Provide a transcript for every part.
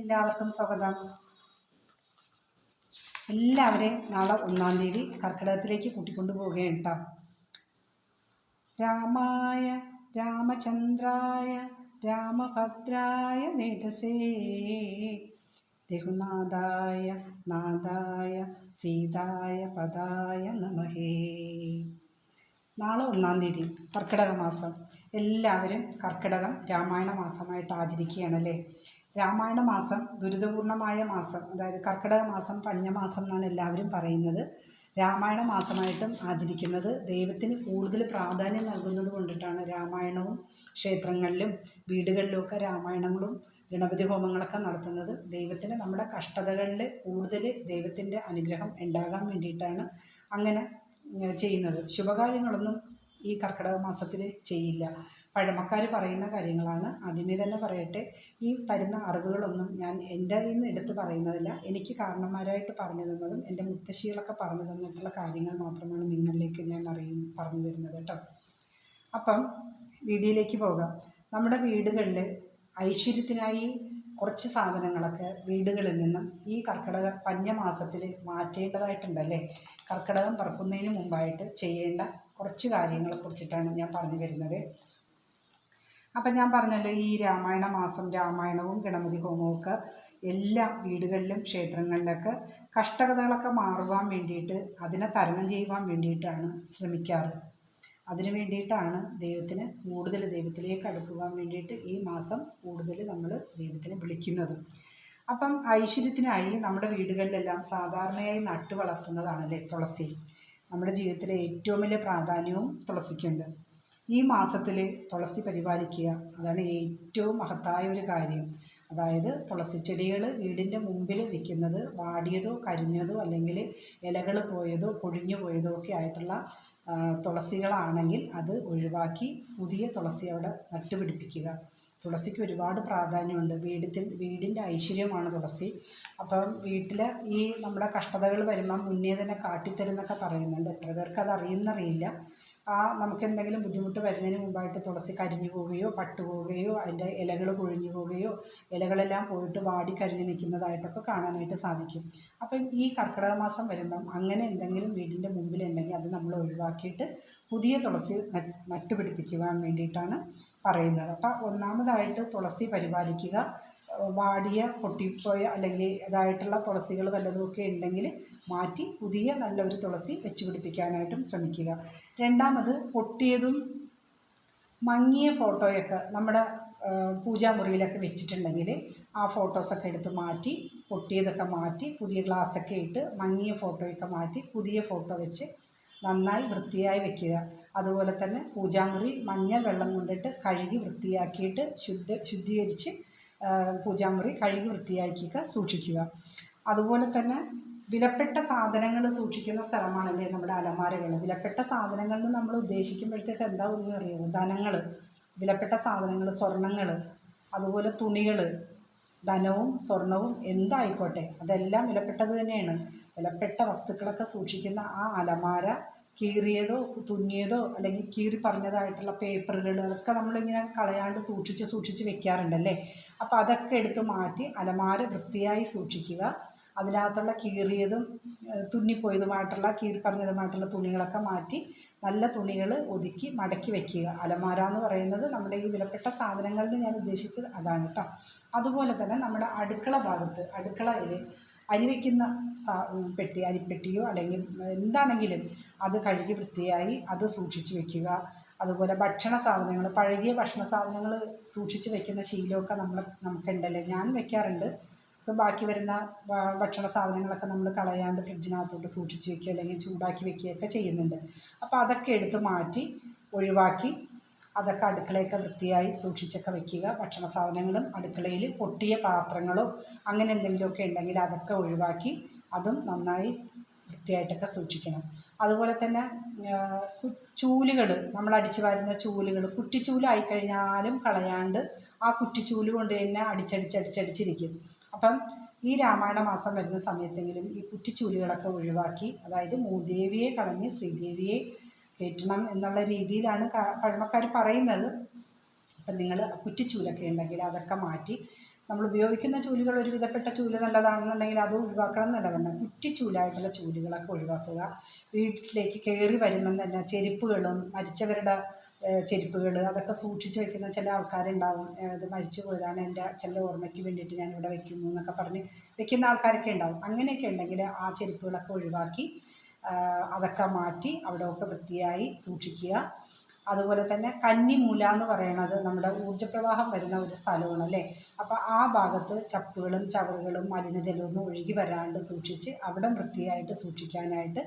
എല്ലാവർക്കും സ്വാഗതം. എല്ലാവരെയും നാളെ ഒന്നാം തീയതി കർക്കിടകത്തിലേക്ക് കൂട്ടിക്കൊണ്ടു പോവുകയാണ് കേട്ടോ രാമായ രാമചന്ദ്രായ രാമഭദ്രായ മേധസേ രഘുനാഥായ നാഥായ സീതായ പദായ നമഹേ. നാളെ ഒന്നാം തീയതി കർക്കിടക മാസം. എല്ലാവരും കർക്കിടകം രാമായണ മാസമായിട്ട് ആചരിക്കുകയാണല്ലേ? രാമായണ മാസം ദുരിതപൂർണമായ മാസം അതായത് കർക്കിടക മാസം പഞ്ഞമാസം എന്നാണ് എല്ലാവരും പറയുന്നത്. രാമായണ മാസമായിട്ടും ആചരിക്കുന്നത് ദൈവത്തിന് കൂടുതൽ പ്രാധാന്യം നൽകുന്നത് കൊണ്ടിട്ടാണ് രാമായണവും ക്ഷേത്രങ്ങളിലും വീടുകളിലുമൊക്കെ രാമായണങ്ങളും ഗണപതി ഹോമങ്ങളൊക്കെ നടത്തുന്നത്. ദൈവത്തിന് നമ്മുടെ കഷ്ടതകളിൽ കൂടുതൽ ദൈവത്തിന്റെ അനുഗ്രഹം ഉണ്ടാകാൻ വേണ്ടിയിട്ടാണ് അങ്ങനെ ചെയ്യുന്നത്. ശുഭകാര്യങ്ങളൊന്നും ഈ കർക്കിടക മാസത്തിൽ ചെയ്യില്ല. പഴമക്കാർ പറയുന്ന കാര്യങ്ങളാണ്. ആദ്യമേ തന്നെ പറയട്ടെ ഈ തരുന്ന അറിവുകളൊന്നും ഞാൻ എന്റെ നിന്ന് എടുത്ത് പറയുന്നതല്ല. എനിക്ക് കാരണന്മാരായിട്ട് പറഞ്ഞു തന്നതും എന്റെ മുത്തശ്ശികളൊക്കെ പറഞ്ഞു തന്നിട്ടുള്ള കാര്യങ്ങൾ മാത്രമാണ് നിങ്ങളിലേക്ക് ഞാൻ അറിയ പറഞ്ഞു തരുന്നത് കേട്ടോ. അപ്പം വീഡിയോയിലേക്ക് പോകാം. നമ്മുടെ വീടുകളിൽ ഐശ്വര്യത്തിനായി കുറച്ച് സാധനങ്ങളൊക്കെ വീടുകളിൽ നിന്നും ഈ കർക്കിടക പഞ്ഞമാസത്തിൽ മാറ്റേണ്ടതായിട്ടുണ്ടല്ലേ കർക്കിടകം പറക്കുന്നതിന് മുമ്പായിട്ട് ചെയ്യേണ്ട കുറച്ച് കാര്യങ്ങളെ കുറിച്ചിട്ടാണ് ഞാൻ പറഞ്ഞു വരുന്നത്. അപ്പം ഞാൻ പറഞ്ഞല്ലോ ഈ രാമായണ മാസം രാമായണവും ഗണപതി ഹോമവും ഒക്കെ എല്ലാ വീടുകളിലും ക്ഷേത്രങ്ങളിലൊക്കെ കഷ്ടകഥകളൊക്കെ മാറുവാൻ വേണ്ടിയിട്ട് അതിനെ തരണം ചെയ്യുവാൻ വേണ്ടിയിട്ടാണ് ശ്രമിക്കാറ്. അതിനു വേണ്ടിയിട്ടാണ് ദൈവത്തിന് കൂടുതൽ ദൈവത്തിലേക്ക് അടുക്കുവാൻ വേണ്ടിയിട്ട് ഈ മാസം കൂടുതൽ നമ്മൾ ദൈവത്തിനെ വിളിക്കുന്നത്. അപ്പം ഐശ്വര്യത്തിനായി നമ്മുടെ വീടുകളിലെല്ലാം സാധാരണയായി നട്ടു വളർത്തുന്നതാണല്ലേ തുളസി. നമ്മുടെ ജീവിതത്തിലെ ഏറ്റവും വലിയ പ്രാധാന്യവും തുളസിക്കുണ്ട്. ഈ മാസത്തിൽ തുളസി പരിപാലിക്കുക അതാണ് ഏറ്റവും മഹത്തായ ഒരു കാര്യം. അതായത് തുളസി ചെടികൾ വീടിന്റെ മുമ്പിൽ നിൽക്കുന്നത് വാടിയതോ കരിഞ്ഞതോ അല്ലെങ്കിൽ ഇലകൾ പോയതോ പൊഴിഞ്ഞു പോയതോ ഒക്കെ ആയിട്ടുള്ള തുളസികളാണെങ്കിൽ അത് ഒഴിവാക്കി പുതിയ തുളസി അവിടെ നട്ടുപിടിപ്പിക്കുക. തുളസിക്ക് ഒരുപാട് പ്രാധാന്യമുണ്ട്. വീടത്തിൽ വീടിന്റെ ഐശ്വര്യമാണ് തുളസി. അപ്പം വീട്ടിൽ ഈ നമ്മുടെ കഷ്ടതകൾ വരുമ്പം മുന്നേ തന്നെ കാട്ടിത്തരുന്നൊക്കെ പറയുന്നുണ്ട്. എത്ര പേർക്ക് അത് അറിയുന്നറിയില്ല ആ നമുക്ക് എന്തെങ്കിലും ബുദ്ധിമുട്ട് വരുന്നതിന് മുമ്പായിട്ട് തുളസി കരിഞ്ഞു പോവുകയോ പട്ടുപോവുകയോ അതിന്റെ ഇലകൾ കൊഴിഞ്ഞു പോവുകയോ ഇലകളെല്ലാം പോയിട്ട് വാടി കരിഞ്ഞു നിൽക്കുന്നതായിട്ടൊക്കെ കാണാനായിട്ട് സാധിക്കും. അപ്പം ഈ കർക്കിടക മാസം വരുമ്പം അങ്ങനെ എന്തെങ്കിലും വീടിന്റെ മുമ്പിലുണ്ടെങ്കിൽ അത് നമ്മൾ ഒഴിവാക്കിയിട്ട് പുതിയ തുളസി നട്ടുപിടിപ്പിക്കുവാൻ വേണ്ടിയിട്ടാണ് പറയുന്നത്. അപ്പം ഒന്നാമതായിട്ട് തുളസി പരിപാലിക്കുക വാടിയ പൊട്ടിപ്പോയ അല്ലെങ്കിൽ ഇതായിട്ടുള്ള തുളസികൾ വല്ലതുമൊക്കെ ഉണ്ടെങ്കിൽ മാറ്റി പുതിയ നല്ലൊരു തുളസി വെച്ച് പിടിപ്പിക്കാനായിട്ടും ശ്രമിക്കുക. രണ്ടാമത് പൊട്ടിയതും മങ്ങിയ ഫോട്ടോയൊക്കെ നമ്മുടെ പൂജാമുറിയിലൊക്കെ വെച്ചിട്ടുണ്ടെങ്കിൽ ആ ഫോട്ടോസൊക്കെ എടുത്ത് മാറ്റി പൊട്ടിയതൊക്കെ മാറ്റി പുതിയ ഗ്ലാസ്സൊക്കെ ഇട്ട് മങ്ങിയ ഫോട്ടോയൊക്കെ മാറ്റി പുതിയ ഫോട്ടോ വെച്ച് നന്നായി വൃത്തിയായി വെക്കുക. അതുപോലെ തന്നെ പൂജാമുറി മഞ്ഞൾ വെള്ളം കൊണ്ടിട്ട് കഴുകി വൃത്തിയാക്കിയിട്ട് ശുദ്ധ ശുദ്ധീകരിച്ച് പൂജാമുറി കഴുകി വൃത്തിയാക്കിയൊക്കെ സൂക്ഷിക്കുക. അതുപോലെ തന്നെ വിലപ്പെട്ട സാധനങ്ങൾ സൂക്ഷിക്കുന്ന സ്ഥലമാണല്ലേ നമ്മുടെ അലമാരകൾ. വിലപ്പെട്ട സാധനങ്ങൾ എന്ന് നമ്മൾ ഉദ്ദേശിക്കുമ്പോഴത്തേക്ക് എന്താ ഒന്ന് അറിയുമോ ധനങ്ങൾ. വിലപ്പെട്ട സാധനങ്ങൾ സ്വർണങ്ങൾ അതുപോലെ തുണികൾ ധനവും സ്വർണവും എന്തായിക്കോട്ടെ? അതെല്ലാം വിലപ്പെട്ടത് തന്നെയാണ്. വിലപ്പെട്ട വസ്തുക്കളൊക്കെ സൂക്ഷിക്കുന്ന ആ അലമാര കീറിയതോ തുന്നിയതോ അല്ലെങ്കിൽ കീറി പറഞ്ഞതായിട്ടുള്ള പേപ്പറുകൾ അതൊക്കെ നമ്മളിങ്ങനെ കളയാണ്ട് സൂക്ഷിച്ച് സൂക്ഷിച്ച് വെക്കാറുണ്ടല്ലേ? അപ്പോൾ അതൊക്കെ എടുത്ത് മാറ്റി അലമാര വൃത്തിയായി സൂക്ഷിക്കുക. അതിനകത്തുള്ള കീറിയതും തുന്നിപ്പോയതുമായിട്ടുള്ള കീറി പറഞ്ഞതുമായിട്ടുള്ള തുണികളൊക്കെ മാറ്റി നല്ല തുണികൾ ഒതുക്കി മടക്കി വെക്കുക. അലമാര എന്ന് പറയുന്നത് നമ്മുടെ ഈ വിലപ്പെട്ട സാധനങ്ങളിൽ ഞാൻ ഉദ്ദേശിച്ചത് അതാണ് കേട്ടോ അതുപോലെ തന്നെ നമ്മുടെ അടുക്കള ഭാഗത്ത് അടുക്കളയിൽ അരി വയ്ക്കുന്ന പെട്ടി അരിപ്പെട്ടിയോ അല്ലെങ്കിൽ എന്താണെങ്കിലും അത് കഴുകി വൃത്തിയായി അത് സൂക്ഷിച്ച് വെക്കുക. അതുപോലെ ഭക്ഷണ സാധനങ്ങൾ പഴകിയ ഭക്ഷണ സാധനങ്ങൾ സൂക്ഷിച്ച് വെക്കുന്ന ശീലമൊക്കെ നമ്മൾ നമുക്കുണ്ടല്ലേ? ഞാൻ വെക്കാറുണ്ട്. ഇപ്പോൾ ബാക്കി വരുന്ന ഭക്ഷണ സാധനങ്ങളൊക്കെ നമ്മൾ കളയാണ്ട് ഫ്രിഡ്ജിനകത്തോട്ട് സൂക്ഷിച്ച് വെക്കുക അല്ലെങ്കിൽ ചൂടാക്കി വെക്കുകയൊക്കെ ചെയ്യുന്നുണ്ട്. അപ്പോൾ അതൊക്കെ എടുത്ത് മാറ്റി ഒഴിവാക്കി അതൊക്കെ അടുക്കളയൊക്കെ വൃത്തിയായി സൂക്ഷിച്ചൊക്കെ വെക്കുക. ഭക്ഷണ സാധനങ്ങളും അടുക്കളയിൽ പൊട്ടിയ പാത്രങ്ങളോ അങ്ങനെ എന്തെങ്കിലുമൊക്കെ ഉണ്ടെങ്കിൽ അതൊക്കെ ഒഴിവാക്കി അതും നന്നായി വൃത്തിയായിട്ടൊക്കെ സൂക്ഷിക്കണം. അതുപോലെ തന്നെ ചൂലുകൾ നമ്മൾ അടിച്ചു വാരുന്ന ചൂലുകൾ കുറ്റിച്ചൂലായി കഴിഞ്ഞാലും കളയാണ്ട് ആ കുറ്റിച്ചൂൽ കൊണ്ട് തന്നെ അടിച്ചടിച്ചടിച്ചടിച്ചിരിക്കും. അപ്പം ഈ രാമായണ മാസം വരുന്ന സമയത്തെങ്കിലും ഈ കുറ്റിച്ചൂലുകളൊക്കെ ഒഴിവാക്കി അതായത് മൂദേവിയെ കളഞ്ഞ് ശ്രീദേവിയെ കയറ്റണം എന്നുള്ള രീതിയിലാണ് പഴമക്കാർ പറയുന്നത്. അപ്പം നിങ്ങൾ കുറ്റിച്ചൂലൊക്കെ ഉണ്ടെങ്കിൽ അതൊക്കെ മാറ്റി നമ്മൾ ഉപയോഗിക്കുന്ന ചൂലുകൾ ഒരു വിധപ്പെട്ട ചൂൽ നല്ലതാണെന്നുണ്ടെങ്കിൽ അത് ഒഴിവാക്കണം എന്നല്ല പറഞ്ഞാൽ കുറ്റിച്ചൂലായിട്ടുള്ള ചൂലുകളൊക്കെ ഒഴിവാക്കുക. വീട്ടിലേക്ക് കയറി വരുമ്പം തന്നെ ചെരുപ്പുകളും മരിച്ചവരുടെ ചെരുപ്പുകൾ അതൊക്കെ സൂക്ഷിച്ച് വെക്കുന്ന ചില ആൾക്കാരുണ്ടാവും. അത് മരിച്ചു പോയതാണ് എന്റെ ചില ഓർമ്മയ്ക്ക് വേണ്ടിയിട്ട് ഞാൻ ഇവിടെ വെക്കുന്നു എന്നൊക്കെ പറഞ്ഞ് വെക്കുന്ന ആൾക്കാരൊക്കെ ഉണ്ടാവും. അങ്ങനെയൊക്കെ ഉണ്ടെങ്കിൽ ആ ചെരുപ്പുകളൊക്കെ ഒഴിവാക്കി അതൊക്കെ മാറ്റി അവിടെയൊക്കെ വൃത്തിയായി സൂക്ഷിക്കുക. അതുപോലെ തന്നെ കന്നിമൂല എന്ന് പറയണത് നമ്മുടെ ഊർജപ്രവാഹം വരുന്ന ഒരു സ്ഥലമാണ് അല്ലേ? അപ്പോൾ ആ ഭാഗത്ത് ചപ്പുകളും ചവറുകളും മലിനജലവും ഒഴുകി വരാണ്ട് സൂക്ഷിച്ച് അവിടെ വൃത്തിയായിട്ട് സൂക്ഷിക്കാനായിട്ട്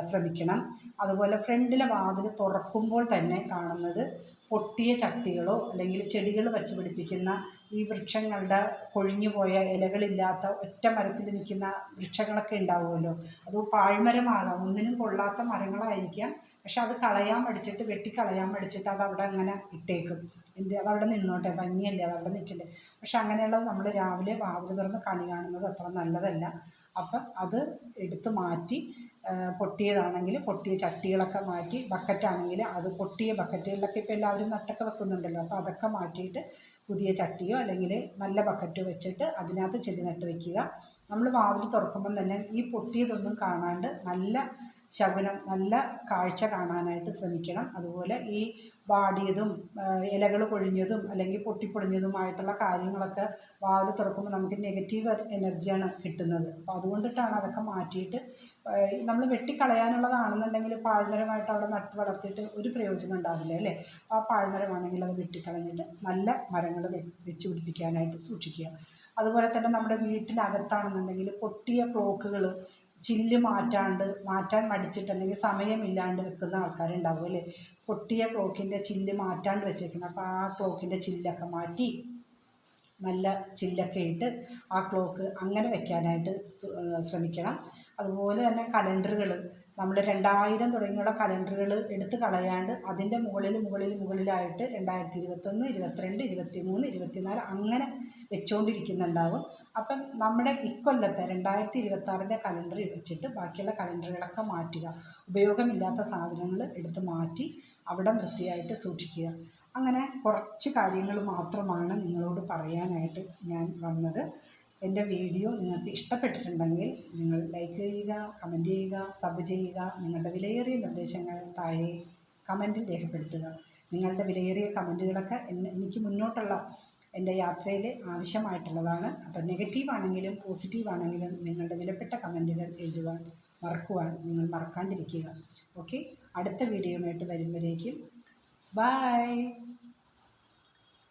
ശ്രമിക്കണം. അതുപോലെ ഫ്രണ്ടിലെ വാതിൽ തുറക്കുമ്പോൾ തന്നെ കാണുന്നത് പൊട്ടിയ ചട്ടികളോ അല്ലെങ്കിൽ ചെടികൾ വച്ച് പിടിപ്പിക്കുന്ന ഈ വൃക്ഷങ്ങളുടെ കൊഴിഞ്ഞുപോയ ഇലകളില്ലാത്ത ഒറ്റ മരത്തിൽ നിൽക്കുന്ന വൃക്ഷങ്ങളൊക്കെ ഉണ്ടാവുമല്ലോ. അത് പാഴ്മരമാകാം. ഒന്നിനും കൊള്ളാത്ത മരങ്ങളായിരിക്കാം. പക്ഷെ അത് കളയാൻ പഠിച്ചിട്ട് വെട്ടിക്കളയാൻ പഠിച്ചിട്ട് അത് അവിടെ അങ്ങനെ ഇട്ടേക്കും. എന്ത് അതവിടെ നിന്നോട്ടെ. ഭംഗിയല്ലേ അതവിടെ നിൽക്കണ്ടേ പക്ഷെ അങ്ങനെയുള്ളത് നമ്മൾ രാവിലെ വാതിൽ തുറന്ന് കണി കാണുന്നത് അത്ര നല്ലതല്ല. അപ്പം അത് എടുത്തു മാറ്റി പൊട്ടിയതാണെങ്കിൽ പൊട്ടിയ ചട്ടികളൊക്കെ മാറ്റി ബക്കറ്റാണെങ്കിൽ അത് പൊട്ടിയ ബക്കറ്റുകളിലൊക്കെ ഇപ്പോൾ എല്ലാവരും നട്ടൊക്കെ വെക്കുന്നുണ്ടല്ലോ. അപ്പോൾ അതൊക്കെ മാറ്റിയിട്ട് പുതിയ ചട്ടിയോ അല്ലെങ്കിൽ നല്ല ബക്കറ്റോ വെച്ചിട്ട് അതിനകത്ത് ചെടി നട്ട് വയ്ക്കുക നമ്മൾ വാതിൽ തുറക്കുമ്പം തന്നെ ഈ പൊട്ടിയതൊന്നും കാണാണ്ട് നല്ല ശകുനം നല്ല കാഴ്ച കാണാനായിട്ട് ശ്രമിക്കണം. അതുപോലെ ഈ വാടിയതും ഇലകൾ പൊഴിഞ്ഞതും അല്ലെങ്കിൽ പൊട്ടിപ്പൊളിഞ്ഞതുമായിട്ടുള്ള കാര്യങ്ങളൊക്കെ വാതിൽ തുറക്കുമ്പോൾ നമുക്ക് നെഗറ്റീവ് എനർജിയാണ് കിട്ടുന്നത്. അപ്പോൾ അതുകൊണ്ടിട്ടാണ് അതൊക്കെ മാറ്റിയിട്ട് നമ്മൾ വെട്ടിക്കളയാനുള്ളതാണെന്നുണ്ടെങ്കിൽ പാഴ്മരമായിട്ട് അവിടെ നട്ട് വളർത്തിയിട്ട് ഒരു പ്രയോജനം ഉണ്ടാവില്ല അല്ലേ? ആ പാഴ്മരമാണെങ്കിൽ അത് വെട്ടിക്കളഞ്ഞിട്ട് നല്ല മരങ്ങൾ വെച്ച് പിടിപ്പിക്കാനായിട്ട് സൂക്ഷിക്കുക. അതുപോലെ തന്നെ നമ്മുടെ വീട്ടിനകത്താണെന്നുണ്ടെങ്കിൽ പൊട്ടിയ ക്ലോക്കുകൾ ചില്ല് മാറ്റാണ്ട് മാറ്റാൻ മടിച്ചിട്ട് അല്ലെങ്കിൽ സമയമില്ലാണ്ട് വെക്കുന്ന ആൾക്കാരുണ്ടാവും അല്ലേ? പൊട്ടിയ ക്ലോക്കിന്റെ ചില്ല് മാറ്റാണ്ട് വെച്ചേക്കുന്നത്. അപ്പോൾ ആ ക്ലോക്കിന്റെ ചില്ലൊക്കെ മാറ്റി നല്ല ചില്ലൊക്കെ ഇട്ട് ആ ക്ലോക്ക് അങ്ങനെ വെക്കാനായിട്ട് ശ്രമിക്കണം. അതുപോലെ തന്നെ കലണ്ടറുകൾ നമ്മൾ രണ്ടായിരം തുടങ്ങിയുള്ള കലണ്ടറുകൾ എടുത്ത് കളയാണ്ട് അതിന്റെ മുകളിൽ മുകളിൽ മുകളിലായിട്ട് രണ്ടായിരത്തി ഇരുപത്തൊന്ന് ഇരുപത്തിരണ്ട് ഇരുപത്തി മൂന്ന് ഇരുപത്തിനാല് അങ്ങനെ വെച്ചുകൊണ്ടിരിക്കുന്നുണ്ടാവും അപ്പം നമ്മുടെ ഇക്കൊല്ലത്തെ രണ്ടായിരത്തി ഇരുപത്താറിന്റെ കലണ്ടർ വെച്ചിട്ട് ബാക്കിയുള്ള കലണ്ടറുകളൊക്കെ മാറ്റുക. ഉപയോഗമില്ലാത്ത സാധനങ്ങൾ എടുത്ത് മാറ്റി അവിടെ വൃത്തിയായിട്ട് സൂക്ഷിക്കുക. അങ്ങനെ കുറച്ച് കാര്യങ്ങൾ മാത്രമാണ് നിങ്ങളോട് പറയാനായിട്ട് ഞാൻ വന്നത്. എന്റെ വീഡിയോ നിങ്ങൾക്ക് ഇഷ്ടപ്പെട്ടിട്ടുണ്ടെങ്കിൽ നിങ്ങൾ ലൈക്ക് ചെയ്യുക കമന്റ് ചെയ്യുക സബ് ചെയ്യുക നിങ്ങളുടെ വിലയേറിയ നിർദ്ദേശങ്ങൾ താഴെ കമന്റിൽ രേഖപ്പെടുത്തുക. നിങ്ങളുടെ വിലയേറിയ കമന്റുകളൊക്കെ എനിക്ക് മുന്നോട്ടുള്ള എന്റെ യാത്രയിൽ ആവശ്യമായിട്ടുള്ളതാണ്. അപ്പോൾ നെഗറ്റീവ് ആണെങ്കിലും പോസിറ്റീവ് ആണെങ്കിലും നിങ്ങളുടെ വിലപ്പെട്ട കമന്റുകൾ എഴുതുവാൻ മറക്കുവാൻ നിങ്ങൾ മറക്കാണ്ടിരിക്കുക. ഓക്കെ അടുത്ത വീഡിയോയുമായിട്ട് വരുമ്പോഴേക്കും. ബൈ